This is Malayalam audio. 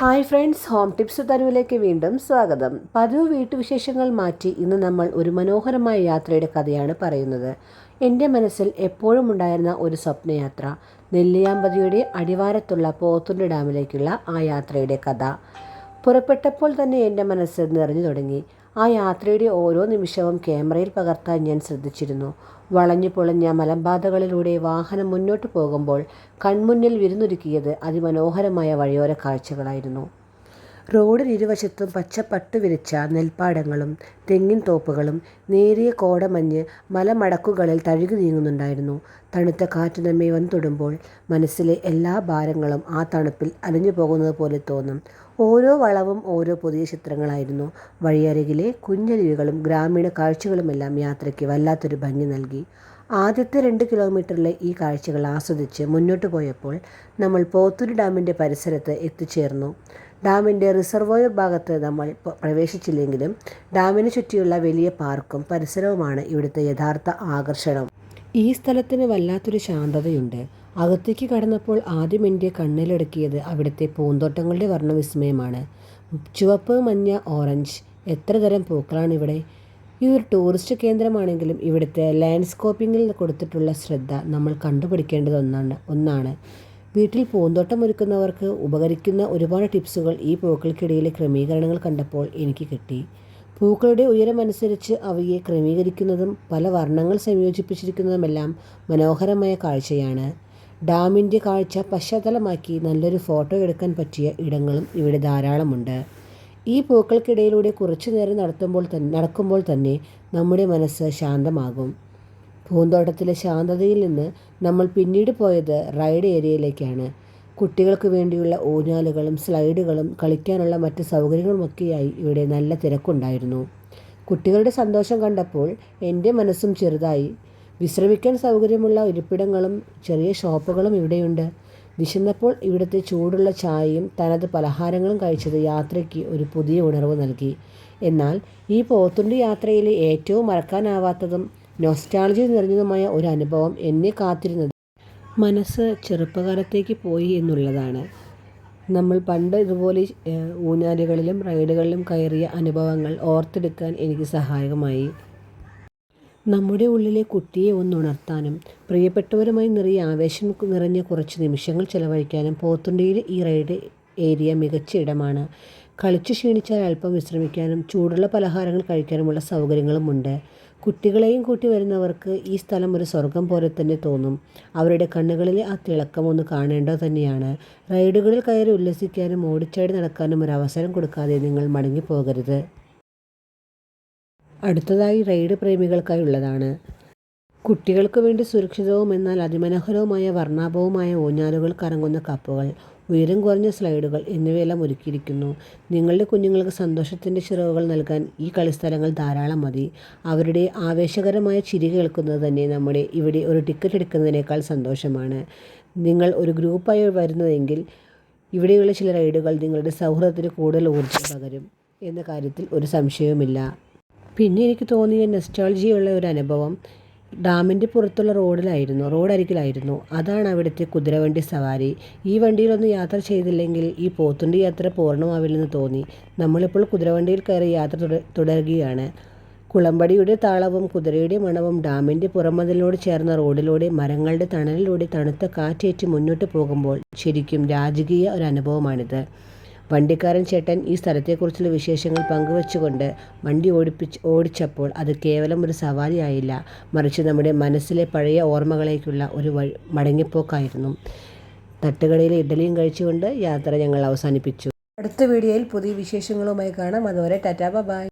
ഹായ് ഫ്രണ്ട്സ് ഹോം ടിപ്സ് തരുവിലേക്ക് വീണ്ടും സ്വാഗതം. പതിവ് വീട്ടുവിശേഷങ്ങൾ മാറ്റി ഇന്ന് നമ്മൾ ഒരു മനോഹരമായ യാത്രയുടെ കഥയാണ് പറയുന്നത്. എന്റെ മനസ്സിൽ എപ്പോഴും ഉണ്ടായിരുന്ന ഒരു സ്വപ്നയാത്ര നെല്ലിയാമ്പതിയുടെ അടിവാരത്തുള്ള പോത്തുണ്ടി ഡാമിലേക്കുള്ള ആ യാത്രയുടെ കഥ. പുറപ്പെട്ടപ്പോൾ തന്നെ എന്റെ മനസ്സ് നിറഞ്ഞു തുടങ്ങി. ആ യാത്രയുടെ ഓരോ നിമിഷവും ക്യാമറയിൽ പകർത്താൻ ഞാൻ ശ്രദ്ധിച്ചിരുന്നു. വളഞ്ഞു പൊളഞ്ഞ മലമ്പാതകളിലൂടെ വാഹനം മുന്നോട്ട് പോകുമ്പോൾ കൺമുന്നിൽ വിരുന്നൊരുക്കിയത് അതിമനോഹരമായ വഴിയോര കാഴ്ചകളായിരുന്നു. റോഡിന് ഇരുവശത്തും പച്ചപ്പട്ട് വിരിച്ച നെൽപ്പാടങ്ങളും തെങ്ങിൻ തോപ്പുകളും നേരിയ കോടമഞ്ഞ് മലമടക്കുകളിൽ തഴുകി നീങ്ങുന്നുണ്ടായിരുന്നു. തണുത്ത കാറ്റ് നമ്മെ വന്നുതൊടുമ്പോൾ മനസ്സിലെ എല്ലാ ഭാരങ്ങളും ആ തണുപ്പിൽ അലിഞ്ഞു പോകുന്നത് പോലെ തോന്നും. ഓരോ വളവും ഓരോ പുതിയ ചിത്രങ്ങളായിരുന്നു. വഴിയരികിലെ കുഞ്ഞരുവികളും ഗ്രാമീണ കാഴ്ചകളുമെല്ലാം യാത്രയ്ക്ക് വല്ലാത്തൊരു ഭംഗി നൽകി. ആദ്യത്തെ രണ്ട് കിലോമീറ്ററിലെ ഈ കാഴ്ചകൾ ആസ്വദിച്ച് മുന്നോട്ട് പോയപ്പോൾ നമ്മൾ പോത്തൂര് ഡാമിന്റെ പരിസരത്ത് എത്തിച്ചേർന്നു. ഡാമിന്റെ റിസർവോയർ ഭാഗത്ത് നമ്മൾ പ്രവേശിച്ചില്ലെങ്കിലും ഡാമിന് ചുറ്റിയുള്ള വലിയ പാർക്കും പരിസരവുമാണ് ഇവിടുത്തെ യഥാർത്ഥ ആകർഷണം. ഈ സ്ഥലത്തിന് വല്ലാത്തൊരു ശാന്തതയുണ്ട്. അകത്തേക്ക് കടന്നപ്പോൾ ആദ്യം എന്റെ കണ്ണിലടക്കിയത് അവിടുത്തെ പൂന്തോട്ടങ്ങളുടെ വർണവിസ്മയമാണ്. ചുവപ്പ് മഞ്ഞ ഓറഞ്ച്. എത്ര തരം പൂക്കളാണ് ഇവിടെ ഇതൊരു ടൂറിസ്റ്റ് കേന്ദ്രമാണെങ്കിലും ഇവിടുത്തെ ലാൻഡ്സ്കോപ്പിങ്ങിൽ കൊടുത്തിട്ടുള്ള ശ്രദ്ധ നമ്മൾ കണ്ടുപിടിക്കേണ്ടത് ഒന്നാണ് ഒന്നാണ്. വീട്ടിൽ പൂന്തോട്ടം ഒരുക്കുന്നവർക്ക് ഉപകരിക്കുന്ന ഒരുപാട് ടിപ്സുകൾ ഈ പൂക്കൾക്കിടയിലെ ക്രമീകരണങ്ങൾ കണ്ടപ്പോൾ എനിക്ക് കിട്ടി. പൂക്കളുടെ ഉയരമനുസരിച്ച് അവയെ ക്രമീകരിക്കുന്നതും പല വർണങ്ങൾ സംയോജിപ്പിച്ചിരിക്കുന്നതുമെല്ലാം മനോഹരമായ കാഴ്ചയാണ്. ഡാമിന്റെ കാഴ്ച പശ്ചാത്തലമാക്കി നല്ലൊരു ഫോട്ടോ എടുക്കാൻ പറ്റിയ ഇടങ്ങളും ഇവിടെ ധാരാളമുണ്ട്. ഈ പൂക്കൾക്കിടയിലൂടെ കുറച്ചു നേരം നടത്തുമ്പോൾ തന്നെ നടക്കുമ്പോൾ തന്നെ നമ്മുടെ മനസ്സ് ശാന്തമാകും. പൂന്തോട്ടത്തിലെ ശാന്തതയിൽ നിന്ന് നമ്മൾ പിന്നീട് പോയത് റൈഡ് ഏരിയയിലേക്കാണ്. കുട്ടികൾക്ക് വേണ്ടിയുള്ള ഊഞ്ഞാലുകളും സ്ലൈഡുകളും കളിക്കാനുള്ള മറ്റ് സൗകര്യങ്ങളുമൊക്കെയായി ഇവിടെ നല്ല തിരക്കുണ്ടായിരുന്നു. കുട്ടികളുടെ സന്തോഷം കണ്ടപ്പോൾ എന്റെ മനസ്സും ചെറുതായി. വിശ്രമിക്കാൻ സൗകര്യമുള്ള ഇരിപ്പിടങ്ങളും ചെറിയ ഷോപ്പുകളും ഇവിടെയുണ്ട്. വിശന്നപ്പോൾ ഇവിടുത്തെ ചൂടുള്ള ചായയും തനത് പലഹാരങ്ങളും കഴിച്ചത് യാത്രയ്ക്ക് ഒരു പുതിയ ഉണർവ് നൽകി. എന്നാൽ ഈ പോത്തുണ്ടി യാത്രയിലെ ഏറ്റവും മറക്കാനാവാത്തതും നൊസ്റ്റാളജി നിറഞ്ഞതുമായ ഒരു അനുഭവം എന്നെ കാത്തിരുന്നത്. മനസ്സ് ചെറുപ്പകാലത്തേക്ക് പോയി എന്നുള്ളതാണ്. നമ്മൾ പണ്ട് ഇതുപോലെ ഊഞ്ഞാലുകളിലും റൈഡുകളിലും കയറിയ അനുഭവങ്ങൾ ഓർത്തെടുക്കാൻ എനിക്ക് സഹായകമായി. നമ്മുടെ ഉള്ളിലെ കുട്ടിയെ ഒന്ന് ഉണർത്താനും പ്രിയപ്പെട്ടവരുമായി നിറയെ ആവേശം നിറഞ്ഞ കുറച്ച് നിമിഷങ്ങൾ ചെലവഴിക്കാനും പോത്തുണ്ടിയിലെ ഈ റൈഡ് ഏരിയ മികച്ച ഇടമാണ്. കളിച്ചു ക്ഷീണിച്ചാൽ അല്പം വിശ്രമിക്കാനും ചൂടുള്ള പലഹാരങ്ങൾ കഴിക്കാനുമുള്ള സൗകര്യങ്ങളുമുണ്ട് കുട്ടികളെയും കൂട്ടി വരുന്നവർക്ക് ഈ സ്ഥലം ഒരു സ്വർഗം പോലെ തന്നെ തോന്നും. അവരുടെ കണ്ണുകളിലെ ആ തിളക്കം ഒന്ന് കാണേണ്ടത് തന്നെയാണ്. റൈഡുകളിൽ കയറി ഉല്ലസിക്കാനും ഓടിച്ചാടി നടക്കാനും ഒരു അവസരം കൊടുക്കാതെ നിങ്ങൾ മടങ്ങിപ്പോകരുത്. അടുത്തതായി റൈഡ് പ്രേമികൾക്കായുള്ളതാണ്. കുട്ടികൾക്ക് വേണ്ടി സുരക്ഷിതവും എന്നാൽ അതിമനോഹരവുമായ വർണാഭവുമായ ഊഞ്ഞാലുകൾ കറങ്ങുന്ന കപ്പുകൾ ഉയരം കുറഞ്ഞ സ്ലൈഡുകൾ എന്നിവയെല്ലാം ഒരുക്കിയിരിക്കുന്നു. നിങ്ങളുടെ കുഞ്ഞുങ്ങൾക്ക് സന്തോഷത്തിന്റെ ചിറകുകൾ നൽകാൻ ഈ കളിസ്ഥലങ്ങൾ ധാരാളം മതി. അവരുടെ ആവേശകരമായ ചിരി കേൾക്കുന്നത് തന്നെ നമ്മുടെ ഇവിടെ ഒരു ടിക്കറ്റ് എടുക്കുന്നതിനേക്കാൾ സന്തോഷമാണ്. നിങ്ങൾ ഒരു ഗ്രൂപ്പായി വരുന്നതെങ്കിൽ ഇവിടെയുള്ള ചില റൈഡുകൾ നിങ്ങളുടെ സൗഹൃദത്തിന് കൂടുതൽ ഊർജം പകരും എന്ന കാര്യത്തിൽ ഒരു സംശയവുമില്ല. പിന്നെ എനിക്ക് തോന്നിയ നെസ്റ്റോളജിയുള്ള ഒരു അനുഭവം ഡാമിന്റെ പുറത്തുള്ള റോഡിലായിരുന്നു റോഡരികിലായിരുന്നു. അതാണ് അവിടുത്തെ കുതിരവണ്ടി സവാരി. ഈ വണ്ടിയിലൊന്നും യാത്ര ചെയ്തില്ലെങ്കിൽ ഈ പോത്തുണ്ടി യാത്ര പൂർണമാവില്ലെന്ന് തോന്നി. നമ്മളിപ്പോൾ കുതിരവണ്ടിയിൽ കയറി യാത്ര തുടരുകയാണ്. കുളമ്പടിയുടെ താളവും കുതിരയുടെ മണവും ഡാമിന്റെ പുറമതിലോട് ചേർന്ന റോഡിലൂടെ മരങ്ങളുടെ തണലിലൂടെ തണുത്ത കാറ്റേറ്റ് മുന്നോട്ട് പോകുമ്പോൾ ശരിക്കും രാജകീയ ഒരു അനുഭവമാണിത്. വണ്ടിക്കാരൻ ചേട്ടൻ ഈ സ്ഥലത്തെക്കുറിച്ചുള്ള വിശേഷങ്ങൾ പങ്കുവച്ചുകൊണ്ട് വണ്ടി ഓടിപ്പിച്ച് ഓടിച്ചപ്പോൾ അത് കേവലം ഒരു സവാരിയായില്ല. മറിച്ച് നമ്മുടെ മനസ്സിലെ പഴയ ഓർമ്മകളേക്കുള്ള ഒരു വഴി മടങ്ങിപ്പോക്കായിരുന്നു. തട്ടുകടയിലെ ഇഡലിയും കഴിച്ചുകൊണ്ട് യാത്ര ഞങ്ങൾ അവസാനിപ്പിച്ചു. അടുത്ത വീഡിയോയിൽ പുതിയ വിശേഷങ്ങളുമായി കാണാം. അതുവരെ ടാറ്റാ ബൈ.